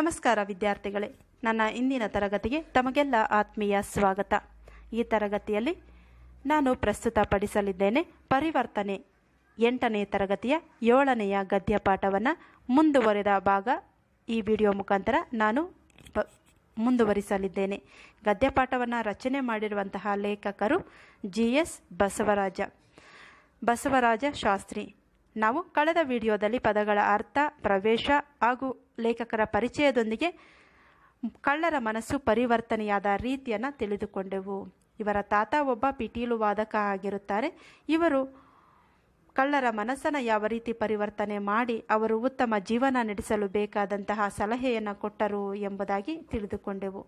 ನಮಸ್ಕಾರ ವಿದ್ಯಾರ್ಥಿಗಳೇ. ನನ್ನ ಇಂದಿನ ತರಗತಿಗೆ ತಮಗೆಲ್ಲ ಆತ್ಮೀಯ ಸ್ವಾಗತ. ಈ ತರಗತಿಯಲ್ಲಿ ನಾನು ಪ್ರಸ್ತುತಪಡಿಸಲಿದ್ದೇನೆ ಪರಿವರ್ತನೆ ಎಂಟನೇ ತರಗತಿಯ ಏಳನೆಯ ಗದ್ಯ ಪಾಠವನ್ನು ಮುಂದುವರೆದ ಭಾಗ ಈ ವಿಡಿಯೋ ಮುಖಾಂತರ ನಾನು ಪ ಮುಂದುವರಿಸಲಿದ್ದೇನೆ. ಗದ್ಯ ಪಾಠವನ್ನು ರಚನೆ ಮಾಡಿರುವಂತಹ ಲೇಖಕರು ಜಿ ಎಸ್ ಬಸವರಾಜ. ಬಸವರಾಜ ಶಾಸ್ತ್ರಿ. ನಾವು ಕಳೆದ ವಿಡಿಯೋದಲ್ಲಿ ಪದಗಳ ಅರ್ಥ, ಪ್ರವೇಶ ಹಾಗೂ ಲೇಖಕರ ಪರಿಚಯದೊಂದಿಗೆ ಕಳ್ಳರ ಮನಸ್ಸು ಪರಿವರ್ತನೆಯಾದ ರೀತಿಯನ್ನು ತಿಳಿದುಕೊಂಡೆವು. ಇವರ ತಾತ ಒಬ್ಬ ಪಿಟೀಲು ವಾದಕ ಆಗಿರುತ್ತಾರೆ. ಇವರು ಕಳ್ಳರ ಮನಸ್ಸನ್ನು ಯಾವ ರೀತಿ ಪರಿವರ್ತನೆ ಮಾಡಿ ಅವರು ಉತ್ತಮ ಜೀವನ ನಡೆಸಲು ಬೇಕಾದಂತಹ ಸಲಹೆಯನ್ನು ಕೊಟ್ಟರು ಎಂಬುದಾಗಿ ತಿಳಿದುಕೊಂಡೆವು.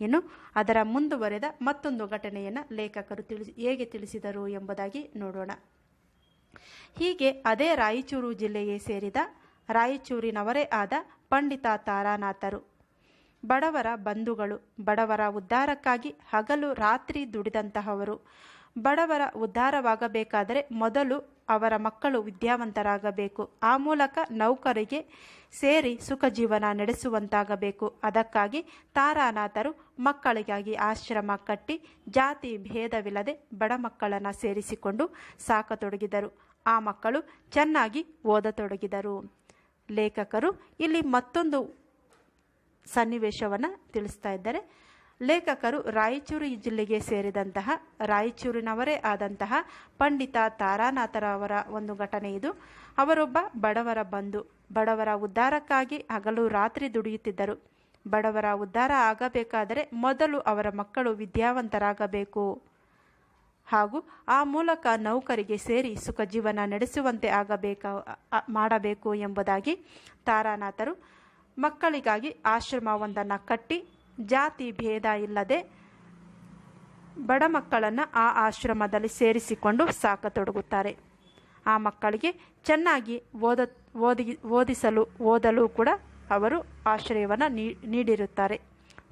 ಇನ್ನು ಅದರ ಮುಂದುವರೆದ ಮತ್ತೊಂದು ಘಟನೆಯನ್ನು ಲೇಖಕರು ತಿಳಿ ಹೇಗೆ ತಿಳಿಸಿದರು ಎಂಬುದಾಗಿ ನೋಡೋಣ. ಹೀಗೆ ಅದೇ ರಾಯಚೂರು ಜಿಲ್ಲೆಗೆ ಸೇರಿದ ರಾಯಚೂರಿನವರೇ ಆದ ಪಂಡಿತ ತಾರಾನಾಥರು. ಬಡವರ ಬಂಧುಗಳು, ಬಡವರ ಉದ್ಧಾರಕ್ಕಾಗಿ ಹಗಲು ರಾತ್ರಿ ದುಡಿದಂತಹವರು. ಬಡವರ ಉದ್ಧಾರವಾಗಬೇಕಾದರೆ ಮೊದಲು ಅವರ ಮಕ್ಕಳು ವಿದ್ಯಾವಂತರಾಗಬೇಕು. ಆ ಮೂಲಕ ನೌಕರಿಗೆ ಸೇರಿ ಸುಖ ಜೀವನ ನಡೆಸುವಂತಾಗಬೇಕು. ಅದಕ್ಕಾಗಿ ತಾರಾನಾಥರು ಮಕ್ಕಳಿಗಾಗಿ ಆಶ್ರಮ ಕಟ್ಟಿ ಜಾತಿ ಭೇದವಿಲ್ಲದೆ ಬಡ ಮಕ್ಕಳನ್ನು ಸೇರಿಸಿಕೊಂಡು ಸಾಕತೊಡಗಿದರು. ಆ ಮಕ್ಕಳು ಚೆನ್ನಾಗಿ ಓದತೊಡಗಿದರು. ಲೇಖಕರು ಇಲ್ಲಿ ಮತ್ತೊಂದು ಸನ್ನಿವೇಶವನ್ನು ತಿಳಿಸ್ತಾ ಇದ್ದಾರೆ. ಲೇಖಕರು ರಾಯಚೂರು ಜಿಲ್ಲೆಗೆ ಸೇರಿದಂತಹ, ರಾಯಚೂರಿನವರೇ ಆದಂತಹ ಪಂಡಿತ ತಾರಾನಾಥರವರ ಒಂದು ಘಟನೆ ಇದು. ಅವರೊಬ್ಬ ಬಡವರ ಬಂಧು, ಬಡವರ ಉದ್ಧಾರಕ್ಕಾಗಿ ಹಗಲು ರಾತ್ರಿ ದುಡಿಯುತ್ತಿದ್ದರು. ಬಡವರ ಉದ್ಧಾರ ಆಗಬೇಕಾದರೆ ಮೊದಲು ಅವರ ಮಕ್ಕಳು ವಿದ್ಯಾವಂತರಾಗಬೇಕು. ಹಾಗೂ ಆ ಮೂಲಕ ನೌಕರಿಗೆ ಸೇರಿ ಸುಖ ಜೀವನ ನಡೆಸುವಂತೆ ಆಗಬೇಕ ಮಾಡಬೇಕು ಎಂಬುದಾಗಿ ತಾರಾನಾಥರು ಮಕ್ಕಳಿಗಾಗಿ ಆಶ್ರಮವೊಂದನ್ನು ಕಟ್ಟಿ ಜಾತಿ ಭೇದ ಇಲ್ಲದೆ ಬಡ ಮಕ್ಕಳನ್ನು ಆ ಆಶ್ರಮದಲ್ಲಿ ಸೇರಿಸಿಕೊಂಡು ಸಾಕತೊಡಗುತ್ತಾರೆ. ಆ ಮಕ್ಕಳಿಗೆ ಚೆನ್ನಾಗಿ ಓದ, ಓದಿ, ಓದಿಸಲು, ಓದಲು ಕೂಡ ಅವರು ಆಶ್ರಯವನ್ನು ನೀಡಿರುತ್ತಾರೆ.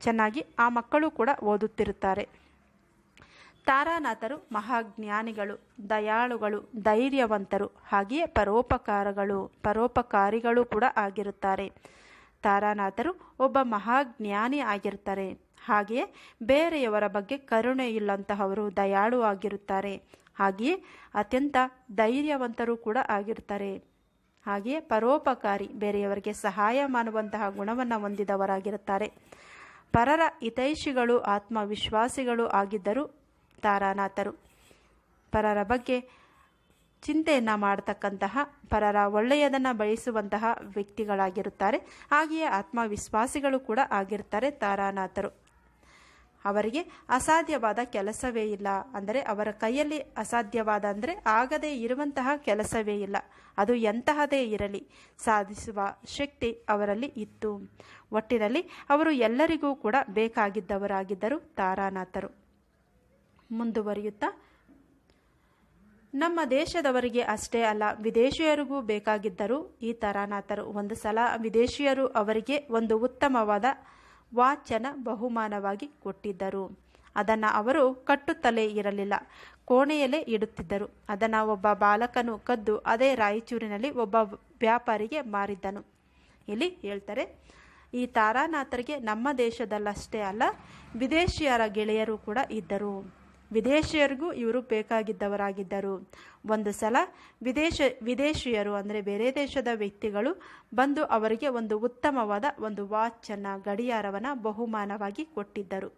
ಚೆನ್ನಾಗಿ ಆ ಮಕ್ಕಳು ಕೂಡ ಓದುತ್ತಿರುತ್ತಾರೆ. ತಾರಾನಾಥರು ಮಹಾಜ್ಞಾನಿಗಳು, ದಯಾಳುಗಳು, ಧೈರ್ಯವಂತರು, ಹಾಗೆಯೇ ಪರೋಪಕಾರಗಳು, ಪರೋಪಕಾರಿಗಳು ಕೂಡ ಆಗಿರುತ್ತಾರೆ. ತಾರಾನಾಥರು ಒಬ್ಬ ಮಹಾಜ್ಞಾನಿ ಆಗಿರ್ತಾರೆ ಹಾಗೆಯೇ ಬೇರೆಯವರ ಬಗ್ಗೆ ಕರುಣೆ ಇಲ್ಲಂತಹವರು ದಯಾಳು ಆಗಿರುತ್ತಾರೆ. ಹಾಗೆಯೇ ಅತ್ಯಂತ ಧೈರ್ಯವಂತರು ಕೂಡ ಆಗಿರ್ತಾರೆ ಹಾಗೆಯೇ ಪರೋಪಕಾರಿ ಬೇರೆಯವರಿಗೆ ಸಹಾಯ ಮಾಡುವಂತಹ ಗುಣವನ್ನು ಹೊಂದಿದವರಾಗಿರುತ್ತಾರೆ. ಪರರ ಹಿತೈಷಿಗಳು, ಆತ್ಮವಿಶ್ವಾಸಿಗಳು ಆಗಿದ್ದರು ತಾರಾನಾಥರು. ಪರರ ಬಗ್ಗೆ ಚಿಂತೆಯನ್ನು ಮಾಡತಕ್ಕಂತಹ ಪರರ ಒಳ್ಳೆಯದನ್ನು ಬಯಸುವಂತಹ ವ್ಯಕ್ತಿಗಳಾಗಿರುತ್ತಾರೆ. ಹಾಗೆಯೇ ಆತ್ಮವಿಶ್ವಾಸಿಗಳು ಕೂಡ ಆಗಿರ್ತಾರೆ ತಾರಾನಾಥರು. ಅವರಿಗೆ ಅಸಾಧ್ಯವಾದ ಕೆಲಸವೇ ಇಲ್ಲ. ಅಂದರೆ ಅವರ ಕೈಯಲ್ಲಿ ಅಸಾಧ್ಯವಾದ ಅಂದರೆ ಆಗದೇ ಇರುವಂತಹ ಕೆಲಸವೇ ಇಲ್ಲ. ಅದು ಎಂತಹದೇ ಇರಲಿ. ಸಾಧಿಸುವ ಶಕ್ತಿ ಅವರಲ್ಲಿ ಇತ್ತು. ಒಟ್ಟಿನಲ್ಲಿ ಅವರು ಎಲ್ಲರಿಗೂ ಕೂಡ ಬೇಕಾಗಿದ್ದವರಾಗಿದ್ದರು ತಾರಾನಾಥರು. ಮುಂದುವರಿಯುತ್ತಾ? ನಮ್ಮ ದೇಶದವರಿಗೆ ಅಷ್ಟೇ ಅಲ್ಲ, ವಿದೇಶಿಯರಿಗೂ ಬೇಕಾಗಿದ್ದರು ಈ ತರಾನಾಥರು ಒಂದು ಸಲ ವಿದೇಶಿಯರು ಅವರಿಗೆ ಒಂದು ಉತ್ತಮವಾದ ವಾಚನ ಬಹುಮಾನವಾಗಿ ಕೊಟ್ಟಿದ್ದರು. ಅದನ್ನು ಅವರು ಕಟ್ಟುತ್ತಲೇ ಇರಲಿಲ್ಲ. ಕೋಣೆಯಲ್ಲೇ ಇಡುತ್ತಿದ್ದರು. ಅದನ್ನು ಒಬ್ಬ ಬಾಲಕನು ಕದ್ದು ಅದೇ ರಾಯಚೂರಿನಲ್ಲಿ ಒಬ್ಬ ವ್ಯಾಪಾರಿಗೆ ಮಾರಿದ್ದನು. ಇಲ್ಲಿ ಹೇಳ್ತಾರೆ? ಈ ತಾರಾನಾಥರಿಗೆ ನಮ್ಮ ದೇಶದಲ್ಲಷ್ಟೇ ಅಲ್ಲ, ವಿದೇಶಿಯರ ಗೆಳೆಯರು ಕೂಡ ಇದ್ದರು. ವಿದೇಶಿಯರಿಗೂ ಇವರು ಬೇಕಾಗಿದ್ದವರಾಗಿದ್ದರು. ಒಂದು ಸಲ ವಿದೇಶ, ವಿದೇಶಿಯರು ಅಂದರೆ ಬೇರೆ ದೇಶದ ವ್ಯಕ್ತಿಗಳು ಬಂದು ಅವರಿಗೆ ಒಂದು ಉತ್ತಮವಾದ ಒಂದು ವಾಚನ್ನು ಗಡಿಯಾರವನ್ನು ಬಹುಮಾನವಾಗಿ ಕೊಟ್ಟಿದ್ದರು.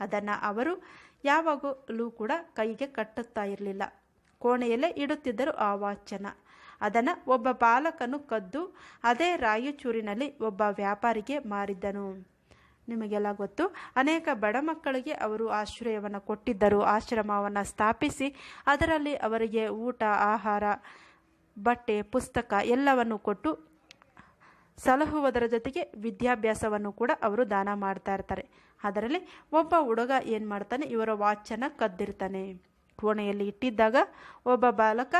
ಅದನ್ನು ಅವರು ಯಾವಾಗಲೂ ಕೂಡ ಕೈಗೆ ಕಟ್ಟುತ್ತಾ ಇರಲಿಲ್ಲ. ಕೋಣೆಯಲ್ಲೇ ಇಡುತ್ತಿದ್ದರು ಆ ವಾಚನ್ನು ಅದನ್ನು ಒಬ್ಬ ಬಾಲಕನು ಕದ್ದು ಅದೇ ರಾಯಚೂರಿನಲ್ಲಿ ಒಬ್ಬ ವ್ಯಾಪಾರಿಗೆ ಮಾರಿದ್ದನು. ನಿಮಗೆಲ್ಲ ಗೊತ್ತು. ಅನೇಕ ಬಡ ಮಕ್ಕಳಿಗೆ ಅವರು ಆಶ್ರಯವನ್ನು ಕೊಟ್ಟಿದ್ದರು. ಆಶ್ರಮವನ್ನು ಸ್ಥಾಪಿಸಿ ಅದರಲ್ಲಿ ಅವರಿಗೆ ಊಟ, ಆಹಾರ, ಬಟ್ಟೆ, ಪುಸ್ತಕ ಎಲ್ಲವನ್ನು ಕೊಟ್ಟು ಸಲಹುವುದರ ಜೊತೆಗೆ ವಿದ್ಯಾಭ್ಯಾಸವನ್ನು ಕೂಡ ಅವರು ದಾನ ಮಾಡ್ತಾ ಇರ್ತಾರೆ. ಅದರಲ್ಲಿ ಒಬ್ಬ ಹುಡುಗ ಏನು ಮಾಡ್ತಾನೆ? ಇವರ ವಾಚನ್ನು ಕದ್ದಿರ್ತಾನೆ. ಕೋಣೆಯಲ್ಲಿ ಇಟ್ಟಿದ್ದಾಗ ಒಬ್ಬ ಬಾಲಕ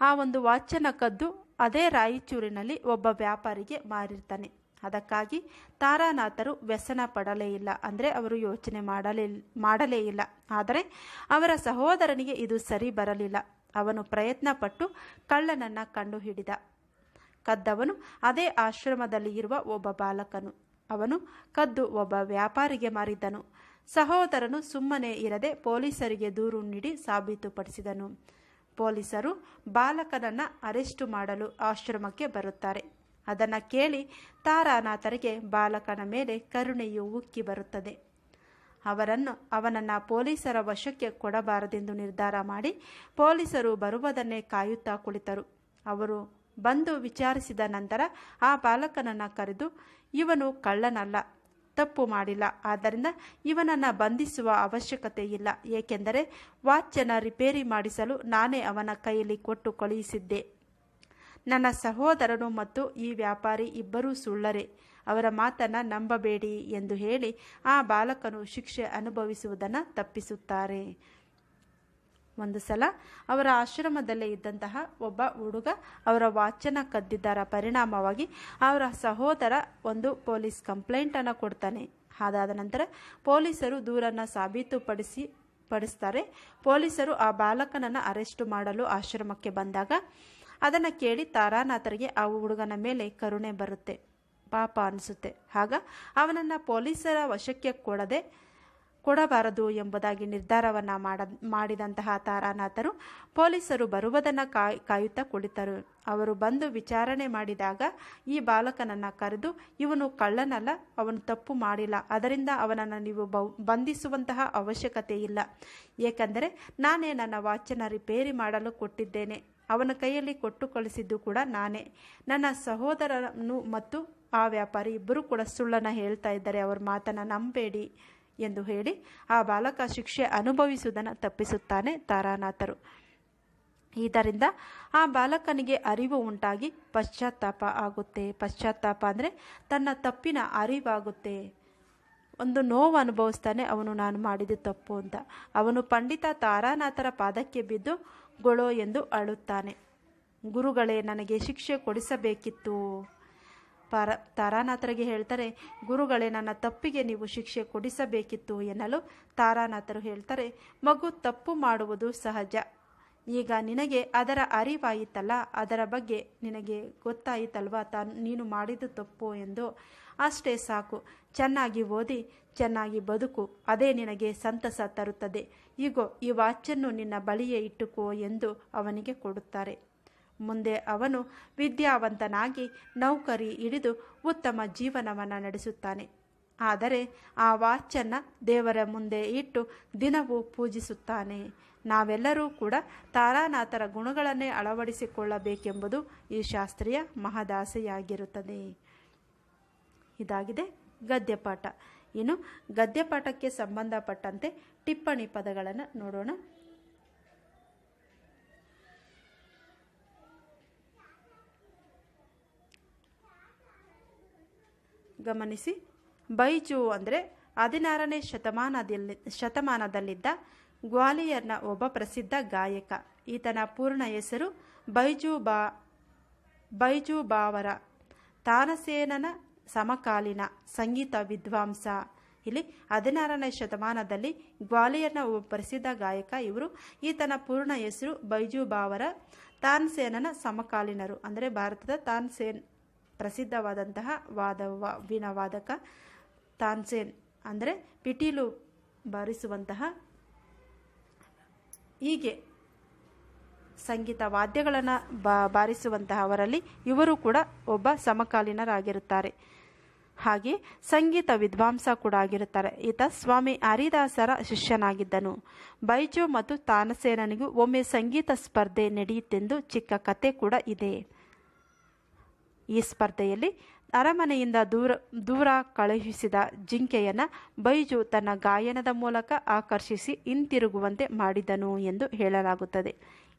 ಆ ಒಂದು ವಾಚನ್ನು ಕದ್ದು ಅದೇ ರಾಯಚೂರಿನಲ್ಲಿ ಒಬ್ಬ ವ್ಯಾಪಾರಿಗೆ ಮಾರಿರ್ತಾನೆ. ಅದಕ್ಕಾಗಿ ತಾರಾನಾಥರು ವ್ಯಸನ ಪಡಲೇ ಇಲ್ಲ. ಅಂದರೆ ಅವರು ಯೋಚನೆ ಮಾಡಲೇ ಮಾಡಲೇ ಇಲ್ಲ. ಆದರೆ ಅವರ ಸಹೋದರನಿಗೆ ಇದು ಸರಿ ಬರಲಿಲ್ಲ. ಅವನು ಪ್ರಯತ್ನಪಟ್ಟು ಕಳ್ಳನನ್ನು ಕಂಡುಹಿಡಿದ. ಕದ್ದವನು ಅದೇ ಆಶ್ರಮದಲ್ಲಿ ಇರುವ ಒಬ್ಬ ಬಾಲಕನು. ಅವನು ಕದ್ದು ಒಬ್ಬ ವ್ಯಾಪಾರಿಗೆ ಮಾರಿದ್ದನು. ಸಹೋದರನು ಸುಮ್ಮನೆ ಇರದೆ ಪೊಲೀಸರಿಗೆ ದೂರು ನೀಡಿ ಸಾಬೀತುಪಡಿಸಿದನು. ಪೊಲೀಸರು ಬಾಲಕನನ್ನು ಅರೆಸ್ಟು ಮಾಡಲು ಆಶ್ರಮಕ್ಕೆ ಬರುತ್ತಾರೆ. ಅದನ್ನು ಕೇಳಿ ತಾರಾನಾಥರಿಗೆ ಬಾಲಕನ ಮೇಲೆ ಕರುಣೆಯು ಉಕ್ಕಿ ಬರುತ್ತದೆ. ಅವರನ್ನು ಅವನನ್ನು ಪೊಲೀಸರ ವಶಕ್ಕೆ ಕೊಡಬಾರದೆಂದು ನಿರ್ಧಾರ ಮಾಡಿ ಪೊಲೀಸರು ಬರುವುದನ್ನೇ ಕಾಯುತ್ತಾ ಕುಳಿತರು. ಅವರು ಬಂದು ವಿಚಾರಿಸಿದ ನಂತರ ಆ ಬಾಲಕನನ್ನು ಕರೆದು, ಇವನು ಕಳ್ಳನಲ್ಲ, ತಪ್ಪು ಮಾಡಿಲ್ಲ. ಆದ್ದರಿಂದ ಇವನನ್ನು ಬಂಧಿಸುವ ಅವಶ್ಯಕತೆ ಇಲ್ಲ. ಏಕೆಂದರೆ ವಾಚನ್ನು ರಿಪೇರಿ ಮಾಡಿಸಲು ನಾನೇ ಅವನ ಕೈಯಲ್ಲಿ ಕೊಟ್ಟು ಕಳುಹಿಸಿದ್ದೆ. ನನ್ನ ಸಹೋದರನು ಮತ್ತು ಈ ವ್ಯಾಪಾರಿ ಇಬ್ಬರೂ ಸುಳ್ಳರೆ, ಅವರ ಮಾತನ್ನು ನಂಬಬೇಡಿ ಎಂದು ಹೇಳಿ ಆ ಬಾಲಕನು ಶಿಕ್ಷೆ ಅನುಭವಿಸುವುದನ್ನು ತಪ್ಪಿಸುತ್ತಾರೆ. ಒಂದು ಸಲ ಅವರ ಆಶ್ರಮದಲ್ಲೇ ಇದ್ದಂತಹ ಒಬ್ಬ ಹುಡುಗ ಅವರ ವಾಚನ ಕದ್ದಿದ್ದರ ಪರಿಣಾಮವಾಗಿ ಅವರ ಸಹೋದರ ಒಂದು ಪೊಲೀಸ್ ಕಂಪ್ಲೇಂಟನ್ನು ಕೊಡ್ತಾನೆ. ಅದಾದ ನಂತರ ಪೊಲೀಸರು ದೂರನ್ನು ಸಾಬೀತುಪಡಿಸಿ, ಪಡಿಸ್ತಾರೆ. ಪೊಲೀಸರು ಆ ಬಾಲಕನನ್ನು ಅರೆಸ್ಟು ಮಾಡಲು ಆಶ್ರಮಕ್ಕೆ ಬಂದಾಗ ಅದನ್ನು ಕೇಳಿ ತಾರಾನಾಥರಿಗೆ ಆ ಹುಡುಗನ ಮೇಲೆ ಕರುಣೆ ಬರುತ್ತೆ. ಪಾಪ ಅನಿಸುತ್ತೆ. ಆಗ ಅವನನ್ನು ಪೊಲೀಸರ ವಶಕ್ಕೆ ಕೊಡದೆ ಕೊಡಬಾರದು ಎಂಬುದಾಗಿ ನಿರ್ಧಾರವನ್ನು ಮಾಡ, ಮಾಡಿದಂತಹ ತಾರಾನಾಥರು ಪೊಲೀಸರು ಬರುವುದನ್ನು ಕಾಯ್ ಕಾಯುತ್ತಾ ಕುಳಿತರು. ಅವರು ಬಂದು ವಿಚಾರಣೆ ಮಾಡಿದಾಗ ಈ ಬಾಲಕನನ್ನು ಕರೆದು, ಇವನು ಕಳ್ಳನಲ್ಲ, ಅವನು ತಪ್ಪು ಮಾಡಿಲ್ಲ. ಅದರಿಂದ ಅವನನ್ನು ನೀವು ಬಂಧಿಸುವಂತಹ ಅವಶ್ಯಕತೆ ಇಲ್ಲ. ಏಕೆಂದರೆ ನಾನೇ ನನ್ನ ವಾಚನ ರಿಪೇರಿ ಮಾಡಲು ಕೊಟ್ಟಿದ್ದೇನೆ. ಅವನ ಕೈಯಲ್ಲಿ ಕೊಟ್ಟು ಕಳಿಸಿದ್ದು ಕೂಡ ನಾನೇ. ನನ್ನ ಸಹೋದರನು ಮತ್ತು ಆ ವ್ಯಾಪಾರಿ ಇಬ್ಬರೂ ಕೂಡ ಸುಳ್ಳನ್ನು ಹೇಳ್ತಾ ಇದ್ದಾರೆ. ಅವ್ರ ಮಾತನ್ನು ನಂಬೇಡಿ ಎಂದು ಹೇಳಿ ಆ ಬಾಲಕ ಶಿಕ್ಷೆ ಅನುಭವಿಸುವುದನ್ನು ತಪ್ಪಿಸುತ್ತಾನೆ ತಾರಾನಾಥರು. ಇದರಿಂದ ಆ ಬಾಲಕನಿಗೆ ಅರಿವು ಉಂಟಾಗಿ ಪಶ್ಚಾತ್ತಾಪ ಆಗುತ್ತೆ. ಪಶ್ಚಾತ್ತಾಪ ಅಂದರೆ ತನ್ನ ತಪ್ಪಿನ ಅರಿವಾಗುತ್ತೆ. ಒಂದು ನೋವು ಅನುಭವಿಸ್ತಾನೆ, ಅವನು ನಾನು ಮಾಡಿದ ತಪ್ಪು ಅಂತ. ಅವನು ಪಂಡಿತ ತಾರಾನಾಥರ ಪಾದಕ್ಕೆ ಬಿದ್ದು ಗೊಳೋ ಎಂದು ಅಳುತ್ತಾನೆ. ಗುರುಗಳೇ, ನನಗೆ ಶಿಕ್ಷೆ ಕೊಡಿಸಬೇಕಿತ್ತು. ಪರ, ತಾರಾನಾಥರಿಗೆ ಹೇಳ್ತಾರೆ, ಗುರುಗಳೇ, ನನ್ನ ತಪ್ಪಿಗೆ ನೀವು ಶಿಕ್ಷೆ ಕೊಡಿಸಬೇಕಿತ್ತು ಎನ್ನಲು ತಾರಾನಾಥರು ಹೇಳ್ತಾರೆ, ಮಗು ತಪ್ಪು ಮಾಡುವುದು ಸಹಜ. ಈಗ ನಿನಗೆ ಅದರ ಅರಿವಾಯಿತಲ್ಲ, ಅದರ ಬಗ್ಗೆ ನಿನಗೆ ಗೊತ್ತಾಯಿತಲ್ವಾ ತಾನು ನೀನು ಮಾಡಿದ ತಪ್ಪು ಎಂದು. ಅಷ್ಟೇ ಸಾಕು. ಚೆನ್ನಾಗಿ ಓದಿ ಚೆನ್ನಾಗಿ ಬದುಕು, ಅದೇ ನಿನಗೆ ಸಂತಸ ತರುತ್ತದೆ. ಈಗೋ ಈ ವಾಚನ್ನು ನಿನ್ನ ಬಳಿಯೇ ಇಟ್ಟುಕೋ ಎಂದು ಅವನಿಗೆ ಕೊಡುತ್ತಾರೆ. ಮುಂದೆ ಅವನು ವಿದ್ಯಾವಂತನಾಗಿ ನೌಕರಿ ಹಿಡಿದು ಉತ್ತಮ ಜೀವನವನ್ನು ನಡೆಸುತ್ತಾನೆ. ಆದರೆ ಆ ವಾಚನ್ನು ದೇವರ ಮುಂದೆ ಇಟ್ಟು ದಿನವೂ ಪೂಜಿಸುತ್ತಾನೆ. ನಾವೆಲ್ಲರೂ ಕೂಡ ತಾರಾನಾಥರ ಗುಣಗಳನ್ನೇ ಅಳವಡಿಸಿಕೊಳ್ಳಬೇಕೆಂಬುದು ಈ ಶಾಸ್ತ್ರೀಯ ಮಹದಾಸೆಯಾಗಿರುತ್ತದೆ. ಇದಾಗಿದೆ ಗದ್ಯಪಾಠ. ಇನ್ನು ಗದ್ಯಪಾಠಕ್ಕೆ ಸಂಬಂಧಪಟ್ಟಂತೆ ಟಿಪ್ಪಣಿ ಪದಗಳನ್ನು ನೋಡೋಣ. ಗಮನಿಸಿ, ಬೈಜು ಅಂದರೆ ಹದಿನಾರನೇ ಶತಮಾನದಲ್ಲಿ, ಶತಮಾನದಲ್ಲಿದ್ದ ಗ್ವಾಲಿಯರ್ನ ಒಬ್ಬ ಪ್ರಸಿದ್ಧ ಗಾಯಕ. ಈತನ ಪೂರ್ಣ ಹೆಸರು ಬೈಜು ಬಾ ಬೈಜು ಬಾವರ ತಾನಸೇನನ ಸಮಕಾಲೀನ ಸಂಗೀತ ವಿದ್ವಾಂಸ. ಇಲ್ಲಿ ಹದಿನಾರನೇ ಶತಮಾನದಲ್ಲಿ ಗ್ವಾಲಿಯರ್ನ ಒಬ್ಬ ಪ್ರಸಿದ್ಧ ಗಾಯಕ ಇವರು, ಈತನ ಪೂರ್ಣ ಹೆಸರು ಬೈಜು ಬಾವರ. ತಾನ್ಸೇನನ ಸಮಕಾಲೀನರು ಅಂದರೆ ಭಾರತದ ತಾನ್ಸೇನ್, ಪ್ರಸಿದ್ಧವಾದಂತಹ ವಾದ ವೀಣಾವಾದಕ ತಾನ್ಸೇನ್ ಅಂದರೆ ಪಿಟೀಲು ಬಾರಿಸುವಂತಹ ಹೀಗೆ ಸಂಗೀತ ವಾದ್ಯಗಳನ್ನು ಬಾರಿಸುವಂತಹವರಲ್ಲಿ ಇವರು ಕೂಡ ಒಬ್ಬ ಸಮಕಾಲೀನರಾಗಿರುತ್ತಾರೆ. ಹಾಗೆ ಸಂಗೀತ ವಿದ್ವಾಂಸ ಕೂಡ ಆಗಿರುತ್ತಾರೆ. ಈತ ಸ್ವಾಮಿ ಹರಿದಾಸರ ಶಿಷ್ಯನಾಗಿದ್ದನು. ಬೈಜು ಮತ್ತು ತಾನಸೇನನಿಗೂ ಒಮ್ಮೆ ಸಂಗೀತ ಸ್ಪರ್ಧೆ ನಡೆಯಿತೆಂದು ಚಿಕ್ಕ ಕತೆ ಕೂಡ ಇದೆ. ಈ ಸ್ಪರ್ಧೆಯಲ್ಲಿ ಅರಮನೆಯಿಂದ ದೂರ ದೂರ ಕಳುಹಿಸಿದ ಜಿಂಕೆಯನ್ನು ಬೈಜು ತನ್ನ ಗಾಯನದ ಮೂಲಕ ಆಕರ್ಷಿಸಿ ಹಿಂತಿರುಗುವಂತೆ ಮಾಡಿದನು ಎಂದು ಹೇಳಲಾಗುತ್ತದೆ.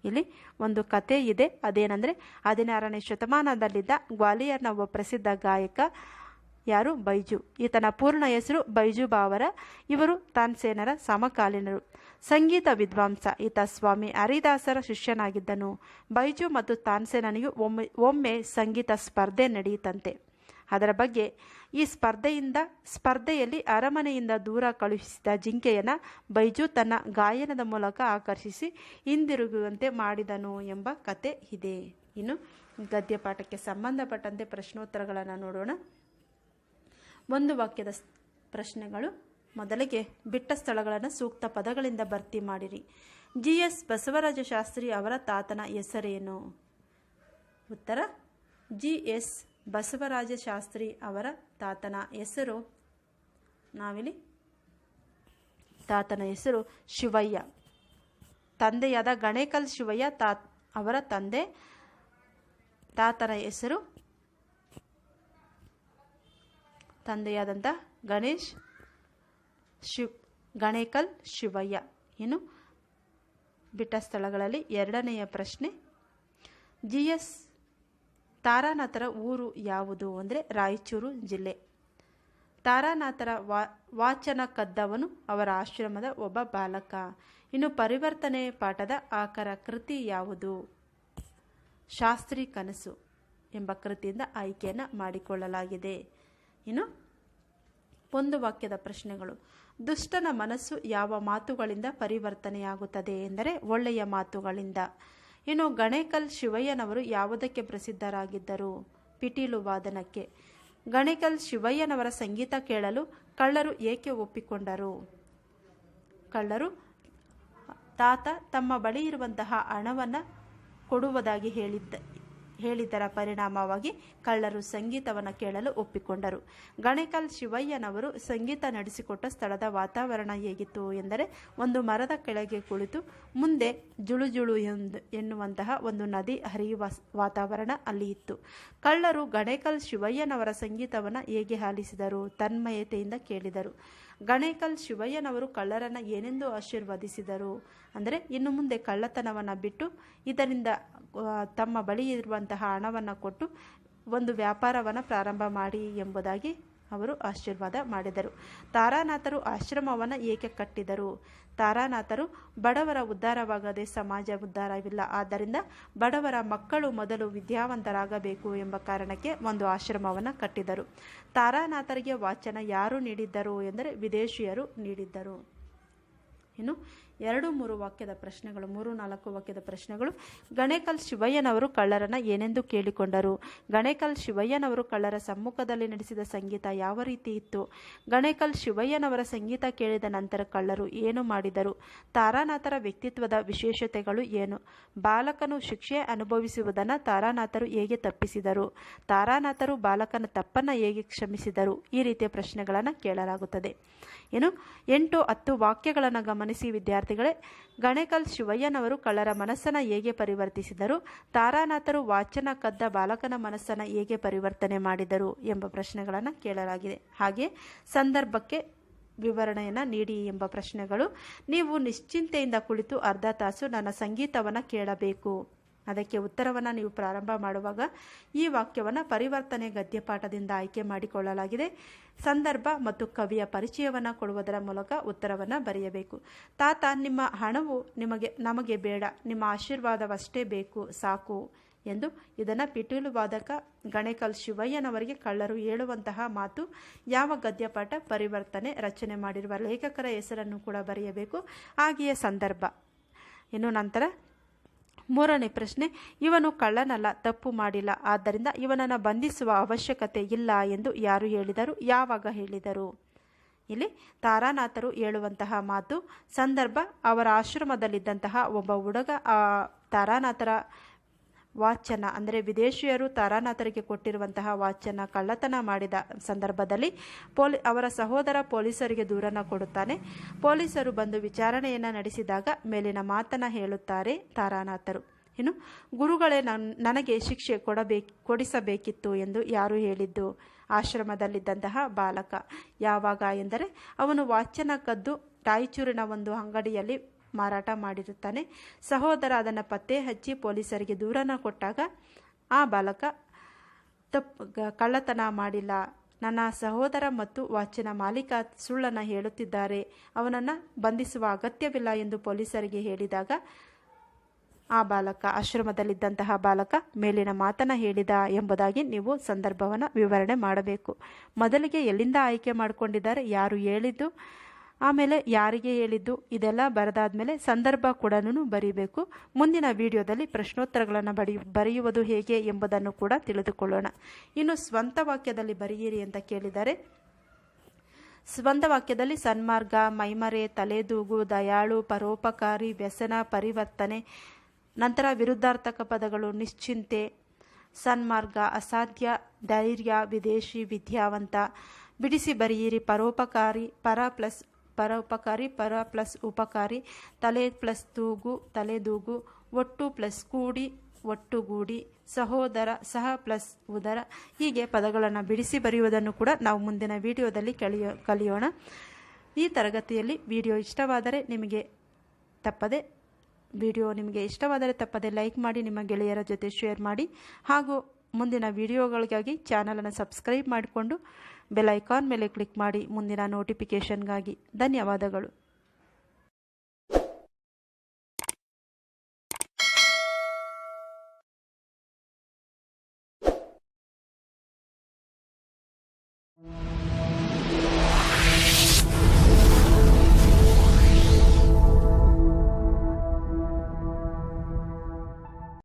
ಇಲ್ಲಿ ಒಂದು ಕತೆ ಇದೆ. ಅದೇನೆಂದರೆ ಹದಿನಾರನೇ ಶತಮಾನದಲ್ಲಿದ್ದ ಗ್ವಾಲಿಯರ್ನ ಒಬ್ಬ ಪ್ರಸಿದ್ಧ ಗಾಯಕ ಯಾರು? ಬೈಜು. ಈತನ ಪೂರ್ಣ ಹೆಸರು ಬೈಜು ಬಾವರ. ಇವರು ತಾನ್ಸೇನರ ಸಮಕಾಲೀನರು. ಸಂಗೀತ ವಿದ್ವಾಂಸ. ಈತ ಸ್ವಾಮಿ ಹರಿದಾಸರ ಶಿಷ್ಯನಾಗಿದ್ದನು. ಬೈಜು ಮತ್ತು ತಾನ್ಸೇನನಿಗೂ ಒಮ್ಮೆ ಒಮ್ಮೆ ಸಂಗೀತ ಸ್ಪರ್ಧೆ ನಡೆಯಿತಂತೆ. ಅದರ ಬಗ್ಗೆ ಈ ಸ್ಪರ್ಧೆಯಿಂದ, ಸ್ಪರ್ಧೆಯಲ್ಲಿ ಅರಮನೆಯಿಂದ ದೂರ ಕಳುಹಿಸಿದ ಜಿಂಕೆಯನ್ನು ಬೈಜು ತನ್ನ ಗಾಯನದ ಮೂಲಕ ಆಕರ್ಷಿಸಿ ಹಿಂದಿರುಗುವಂತೆ ಮಾಡಿದನು ಎಂಬ ಕತೆ ಇದೆ. ಇನ್ನು ಗದ್ಯಪಾಠಕ್ಕೆ ಸಂಬಂಧಪಟ್ಟಂತೆ ಪ್ರಶ್ನೋತ್ತರಗಳನ್ನು ನೋಡೋಣ. ಒಂದು ವಾಕ್ಯದ ಪ್ರಶ್ನೆಗಳು. ಮೊದಲಿಗೆ, ಬಿಟ್ಟ ಸ್ಥಳಗಳನ್ನು ಸೂಕ್ತ ಪದಗಳಿಂದ ಭರ್ತಿ ಮಾಡಿರಿ. ಜಿ. ಎಸ್. ಬಸವರಾಜ ಶಾಸ್ತ್ರಿ ಅವರ ತಾತನ ಹೆಸರೇನು? ಉತ್ತರ, ಜಿ. ಎಸ್. ಬಸವರಾಜ ಶಾಸ್ತ್ರಿ ಅವರ ತಾತನ ಹೆಸರು. ನಾವಿಲ್ಲಿ ತಾತನ ಹೆಸರು ಶಿವಯ್ಯ. ತಂದೆಯಾದ ಗಣೇಕಲ್ ಶಿವಯ್ಯ ತಾ ಅವರ ತಂದೆ. ತಾತನ ಹೆಸರು ತಂದೆಯಾದಂಥ ಗಣೇಶ್ ಶಿವ್, ಗಣೇಕಲ್ ಶಿವಯ್ಯ. ಇನ್ನು ಬಿಟ್ಟ ಸ್ಥಳಗಳಲ್ಲಿ ಎರಡನೆಯ ಪ್ರಶ್ನೆ ಜಿ ಎಸ್ ತಾರಾನಾಥರ ಊರು ಯಾವುದು ಅಂದರೆ ರಾಯಚೂರು ಜಿಲ್ಲೆ. ತಾರಾನಾಥರ ವಾ, ವಾಚನ ಕದ್ದವನು ಅವರ ಆಶ್ರಮದ ಒಬ್ಬ ಬಾಲಕ. ಇನ್ನು ಪರಿವರ್ತನೆ ಪಾಠದ ಆಕರ ಕೃತಿ ಯಾವುದು? ಶಾಸ್ತ್ರಿ ಕನಸು ಎಂಬ ಕೃತಿಯಿಂದ ಆಯ್ಕೆಯನ್ನು ಮಾಡಿಕೊಳ್ಳಲಾಗಿದೆ. ಇನ್ನು ಒಂದು ವಾಕ್ಯದ ಪ್ರಶ್ನೆಗಳು. ದುಷ್ಟನ ಮನಸ್ಸು ಯಾವ ಮಾತುಗಳಿಂದ ಪರಿವರ್ತನೆಯಾಗುತ್ತದೆ ಎಂದರೆ ಒಳ್ಳೆಯ ಮಾತುಗಳಿಂದ. ಇನ್ನು ಗಣೇಕಲ್ ಶಿವಯ್ಯನವರು ಯಾವುದಕ್ಕೆ ಪ್ರಸಿದ್ಧರಾಗಿದ್ದರು? ಪಿಟೀಲು ವಾದನಕ್ಕೆ ಗಣೇಕಲ್ ಶಿವಯ್ಯನವರ ಸಂಗೀತ ಕೇಳಲು ಕಳ್ಳರು ಏಕೆ ಒಪ್ಪಿಕೊಂಡರು? ಕಳ್ಳರು ತಾತ ತಮ್ಮ ಬಳಿ ಇರುವಂತಹ ಹಣವನ್ನು ಕೊಡುವುದಾಗಿ ಹೇಳಿದ್ದ ಹೇಳಿದ್ದರ ಪರಿಣಾಮವಾಗಿ ಕಳ್ಳರು ಸಂಗೀತವನ್ನು ಕೇಳಲು ಒಪ್ಪಿಕೊಂಡರು. ಗಣೇಕಲ್ ಶಿವಯ್ಯನವರು ಸಂಗೀತ ನಡೆಸಿಕೊಟ್ಟ ಸ್ಥಳದ ವಾತಾವರಣ ಹೇಗಿತ್ತು ಎಂದರೆ, ಒಂದು ಮರದ ಕೆಳಗೆ ಕುಳಿತು ಮುಂದೆ ಜುಳುಜುಳು ಜುಳು ಎಂದು, ಎನ್ನುವಂತಹ ಒಂದು ನದಿ ಹರಿಯುವ ವಾತಾವರಣ ಅಲ್ಲಿ ಇತ್ತು. ಕಳ್ಳರು ಗಣೇಕಲ್ ಶಿವಯ್ಯನವರ ಸಂಗೀತವನ್ನು ಹೇಗೆ ಆಲಿಸಿದರು, ತನ್ಮಯತೆಯಿಂದ ಕೇಳಿದರು. ಗಣೇಕಲ್ ಶಿವಯ್ಯನವರು ಕಳ್ಳರನ್ನು ಏನೆಂದು ಆಶೀರ್ವದಿಸಿದರು? ಅಂದರೆ ಇನ್ನು ಮುಂದೆ ಕಳ್ಳತನವನ್ನು ಬಿಟ್ಟು ಇದರಿಂದ ತಮ್ಮ ಬಳಿ ಇರುವಂತಹ ಹಣವನ್ನು ಕೊಟ್ಟು ಒಂದು ವ್ಯಾಪಾರವನ್ನು ಪ್ರಾರಂಭ ಮಾಡಿ ಎಂಬುದಾಗಿ ಅವರು ಆಶೀರ್ವಾದ ಮಾಡಿದರು. ತಾರಾನಾಥರು ಆಶ್ರಮವನ್ನು ಏಕೆ ಕಟ್ಟಿದರು? ತಾರಾನಾಥರು ಬಡವರ ಉದ್ಧಾರವಾಗದೆ ಸಮಾಜ ಉದ್ಧಾರವಿಲ್ಲ. ಆದ್ದರಿಂದ ಬಡವರ ಮಕ್ಕಳು ಮೊದಲು ವಿದ್ಯಾವಂತರಾಗಬೇಕು ಎಂಬ ಕಾರಣಕ್ಕೆ ಒಂದು ಆಶ್ರಮವನ್ನು ಕಟ್ಟಿದರು. ತಾರಾನಾಥರಿಗೆ ವಾಚನ ಯಾರು ನೀಡಿದ್ದರು? ಎಂದರೆ ವಿದೇಶಿಯರು ನೀಡಿದ್ದರು. ಇನ್ನು ಎರಡು ಮೂರು ವಾಕ್ಯದ ಪ್ರಶ್ನೆಗಳು, ಮೂರು ನಾಲ್ಕು ವಾಕ್ಯದ ಪ್ರಶ್ನೆಗಳು. ಗಣೇಕಲ್ ಶಿವಯ್ಯನವರು ಕಳ್ಳರನ್ನ ಏನೆಂದು ಕೇಳಿಕೊಂಡರು? ಗಣೇಕಲ್ ಶಿವಯ್ಯನವರು ಕಳ್ಳರ ಸಮ್ಮುಖದಲ್ಲಿ ನಡೆಸಿದ ಸಂಗೀತ ಯಾವ ರೀತಿ ಇತ್ತು? ಗಣೇಕಲ್ ಶಿವಯ್ಯನವರ ಸಂಗೀತ ಕೇಳಿದ ನಂತರ ಕಳ್ಳರು ಏನು ಮಾಡಿದರು? ತಾರಾನಾಥರ ವ್ಯಕ್ತಿತ್ವದ ವಿಶೇಷತೆಗಳು ಏನು? ಬಾಲಕನು ಶಿಕ್ಷೆ ಅನುಭವಿಸುವುದನ್ನು ತಾರಾನಾಥರು ಹೇಗೆ ತಪ್ಪಿಸಿದರು? ತಾರಾನಾಥರು ಬಾಲಕನ ತಪ್ಪನ್ನು ಹೇಗೆ ಕ್ಷಮಿಸಿದರು? ಈ ರೀತಿಯ ಪ್ರಶ್ನೆಗಳನ್ನು ಕೇಳಲಾಗುತ್ತದೆ. ಏನು ಎಂಟು ಹತ್ತು ವಾಕ್ಯಗಳನ್ನು ಗಮನಿಸಿ ವಿದ್ಯಾರ್ಥಿಗಳೇ, ಗಣೇಕಲ್ ಶಿವಯ್ಯನವರು ಕಳ್ಳರ ಮನಸ್ಸನ್ನು ಹೇಗೆ ಪರಿವರ್ತಿಸಿದರು? ತಾರಾನಾಥರು ವಾಚನ ಕದ್ದ ಬಾಲಕನ ಮನಸ್ಸನ್ನು ಹೇಗೆ ಪರಿವರ್ತನೆ ಮಾಡಿದರು ಎಂಬ ಪ್ರಶ್ನೆಗಳನ್ನು ಕೇಳಲಾಗಿದೆ. ಹಾಗೆ ಸಂದರ್ಭಕ್ಕೆ ವಿವರಣೆಯನ್ನು ನೀಡಿ ಎಂಬ ಪ್ರಶ್ನೆಗಳು, ನೀವು ನಿಶ್ಚಿಂತೆಯಿಂದ ಕುಳಿತು ಅರ್ಧ ತಾಸು ನನ್ನ ಸಂಗೀತವನ್ನು ಕೇಳಬೇಕು. ಅದಕ್ಕೆ ಉತ್ತರವನ್ನು ನೀವು ಪ್ರಾರಂಭ ಮಾಡುವಾಗ ಈ ವಾಕ್ಯವನ್ನು ಪರಿವರ್ತನೆ ಗದ್ಯಪಾಠದಿಂದ ಆಯ್ಕೆ ಮಾಡಿಕೊಳ್ಳಲಾಗಿದೆ. ಸಂದರ್ಭ ಮತ್ತು ಕವಿಯ ಪರಿಚಯವನ್ನು ಕೊಡುವುದರ ಮೂಲಕ ಉತ್ತರವನ್ನು ಬರೆಯಬೇಕು. ತಾತ, ನಿಮ್ಮ ಹಣವು ನಿಮಗೆ, ನಮಗೆ ಬೇಡ. ನಿಮ್ಮ ಆಶೀರ್ವಾದವಷ್ಟೇ ಬೇಕು. ಸಾಕು ಎಂದು ಇದನ್ನು ಪಿಟೀಲು ವಾದಕ ಗಣೇಕಲ್ ಶಿವಯ್ಯನವರಿಗೆ ಕಳ್ಳರು ಹೇಳುವಂತಹ ಮಾತು ಯಾವ ಗದ್ಯಪಾಠ ಪರಿವರ್ತನೆ ರಚನೆ ಮಾಡಿರುವ ಲೇಖಕರ ಹೆಸರನ್ನು ಕೂಡ ಬರೆಯಬೇಕು. ಹಾಗೆಯೇ ಸಂದರ್ಭ. ಇನ್ನು ನಂತರ ಮೂರನೇ ಪ್ರಶ್ನೆ, ಇವನು ಕಳ್ಳನಲ್ಲ, ತಪ್ಪು ಮಾಡಿಲ್ಲ, ಆದ್ದರಿಂದ ಇವನನ್ನು ಬಂಧಿಸುವ ಅವಶ್ಯಕತೆ ಇಲ್ಲ ಎಂದು ಯಾರು ಹೇಳಿದರು? ಯಾವಾಗ ಹೇಳಿದರು? ಇಲ್ಲಿ ತಾರಾನಾಥರು ಹೇಳುವಂತಹ ಮಾತು, ಸಂದರ್ಭ, ಅವರ ಆಶ್ರಮದಲ್ಲಿದ್ದಂತಹ ಒಬ್ಬ ಹುಡುಗ, ಆ ತಾರಾನಾಥರ ವಾಚನ, ಅಂದರೆ ವಿದೇಶಿಯರು ತಾರಾನಾಥರಿಗೆ ಕೊಟ್ಟಿರುವಂತಹ ವಾಚನ ಕಳ್ಳತನ ಮಾಡಿದ ಸಂದರ್ಭದಲ್ಲಿ ಪೊಲಿ, ಅವರ ಸಹೋದರ ಪೊಲೀಸರಿಗೆ ದೂರನ್ನು ಕೊಡುತ್ತಾನೆ. ಪೊಲೀಸರು ಬಂದು ವಿಚಾರಣೆಯನ್ನು ನಡೆಸಿದಾಗ ಮೇಲಿನ ಮಾತನ್ನು ಹೇಳುತ್ತಾರೆ ತಾರಾನಾಥರು. ಇನ್ನು, ಗುರುಗಳೇ ನನ್, ನನಗೆ ಶಿಕ್ಷೆ ಕೊಡಬೇಕು, ಕೊಡಿಸಬೇಕಿತ್ತು ಎಂದು ಯಾರು ಹೇಳಿದ್ದು? ಆಶ್ರಮದಲ್ಲಿದ್ದಂತಹ ಬಾಲಕ. ಯಾವಾಗ ಎಂದರೆ, ಅವನು ವಾಚನ ಕದ್ದು ರಾಯಚೂರಿನ ಒಂದು ಅಂಗಡಿಯಲ್ಲಿ ಮಾರಾಟ ಮಾಡಿರುತ್ತಾನೆ. ಸಹೋದರ ಅದನ್ನು ಪತ್ತೆ ಹಚ್ಚಿ ಪೊಲೀಸರಿಗೆ ದೂರನ ಕೊಟ್ಟಾಗ, ಆ ಬಾಲಕ ತಪ್ಪು ಕಳ್ಳತನ ಮಾಡಿಲ್ಲ. ನನ್ನ ಸಹೋದರ ಮತ್ತು ವಾಚಿನ ಮಾಲೀಕ ಸುಳ್ಳನ್ನು ಹೇಳುತ್ತಿದ್ದಾರೆ. ಅವನನ್ನು ಬಂಧಿಸುವ ಅಗತ್ಯವಿಲ್ಲ ಎಂದು ಪೊಲೀಸರಿಗೆ ಹೇಳಿದಾಗ, ಆ ಬಾಲಕ, ಆಶ್ರಮದಲ್ಲಿದ್ದಂತಹ ಬಾಲಕ ಮೇಲಿನ ಮಾತನ್ನ ಹೇಳಿದ ಎಂಬುದಾಗಿ ನೀವು ಸಂದರ್ಭವನ್ನು ವಿವರಣೆ ಮಾಡಬೇಕು. ಮೊದಲಿಗೆ ಎಲ್ಲಿಂದ ಆಯ್ಕೆ ಮಾಡಿಕೊಂಡಿದ್ದಾರೆ? ಯಾರು ಹೇಳಿದ್ದು? ಆಮೇಲೆ ಯಾರಿಗೆ ಹೇಳಿದ್ದು ಇದೆಲ್ಲ ಬರೆದಾದ್ಮೇಲೆ ಸಂದರ್ಭ ಕೂಡ ಬರೀಬೇಕು. ಮುಂದಿನ ವಿಡಿಯೋದಲ್ಲಿ ಪ್ರಶ್ನೋತ್ತರಗಳನ್ನು ಬಡಿ, ಬರೆಯುವುದು ಹೇಗೆ ಎಂಬುದನ್ನು ಕೂಡ ತಿಳಿದುಕೊಳ್ಳೋಣ. ಇನ್ನು ಸ್ವಂತ ವಾಕ್ಯದಲ್ಲಿ ಬರೆಯಿರಿ ಅಂತ ಕೇಳಿದರೆ, ಸ್ವಂತ ವಾಕ್ಯದಲ್ಲಿ ಸನ್ಮಾರ್ಗ, ಮೈಮರೆ, ತಲೆದೂಗು, ದಯಾಳು, ಪರೋಪಕಾರಿ, ವ್ಯಸನ, ಪರಿವರ್ತನೆ, ನಂತರ ವಿರುದ್ಧಾರ್ಥಕ ಪದಗಳು ನಿಶ್ಚಿಂತೆ, ಸನ್ಮಾರ್ಗ, ಅಸಾಧ್ಯ, ಧೈರ್ಯ, ವಿದೇಶಿ, ವಿದ್ಯಾವಂತ. ಬಿಡಿಸಿ ಬರೆಯಿರಿ ಪರೋಪಕಾರಿ, ಪರ ಪ್ಲಸ್ ಪರೋಪಕಾರಿ ಪರ ಪ್ಲಸ್ ಉಪಕಾರಿ, ತಲೆ ಪ್ಲಸ್ ತೂಗು ತಲೆದೂಗು ಒಟ್ಟು ಪ್ಲಸ್ ಕೂಡಿ ಒಟ್ಟುಗೂಡಿ ಸಹೋದರ, ಸಹ ಪ್ಲಸ್ ಉದರ, ಹೀಗೆ ಪದಗಳನ್ನು ಬಿಡಿಸಿ ಬರೆಯುವುದನ್ನು ಕೂಡ ನಾವು ಮುಂದಿನ ವಿಡಿಯೋದಲ್ಲಿ ಕಲಿಯೋ, ಕಲಿಯೋಣ. ಈ ತರಗತಿಯಲ್ಲಿ ವಿಡಿಯೋ ಇಷ್ಟವಾದರೆ ನಿಮಗೆ ತಪ್ಪದೆ, ವಿಡಿಯೋ ನಿಮಗೆ ಇಷ್ಟವಾದರೆ ತಪ್ಪದೆ ಲೈಕ್ ಮಾಡಿ, ನಿಮ್ಮ ಗೆಳೆಯರ ಜೊತೆ ಶೇರ್ ಮಾಡಿ, ಹಾಗೂ ಮುಂದಿನ ವಿಡಿಯೋಗಳಿಗಾಗಿ ಚಾನಲನ್ನು ಸಬ್ಸ್ಕ್ರೈಬ್ ಮಾಡಿಕೊಂಡು ಬೆಲ್ ಐಕಾನ್ ಮೇಲೆ ಕ್ಲಿಕ್ ಮಾಡಿ ಮುಂದಿನ ನೋಟಿಫಿಕೇಷನ್ಗಾಗಿ ಧನ್ಯವಾದಗಳು.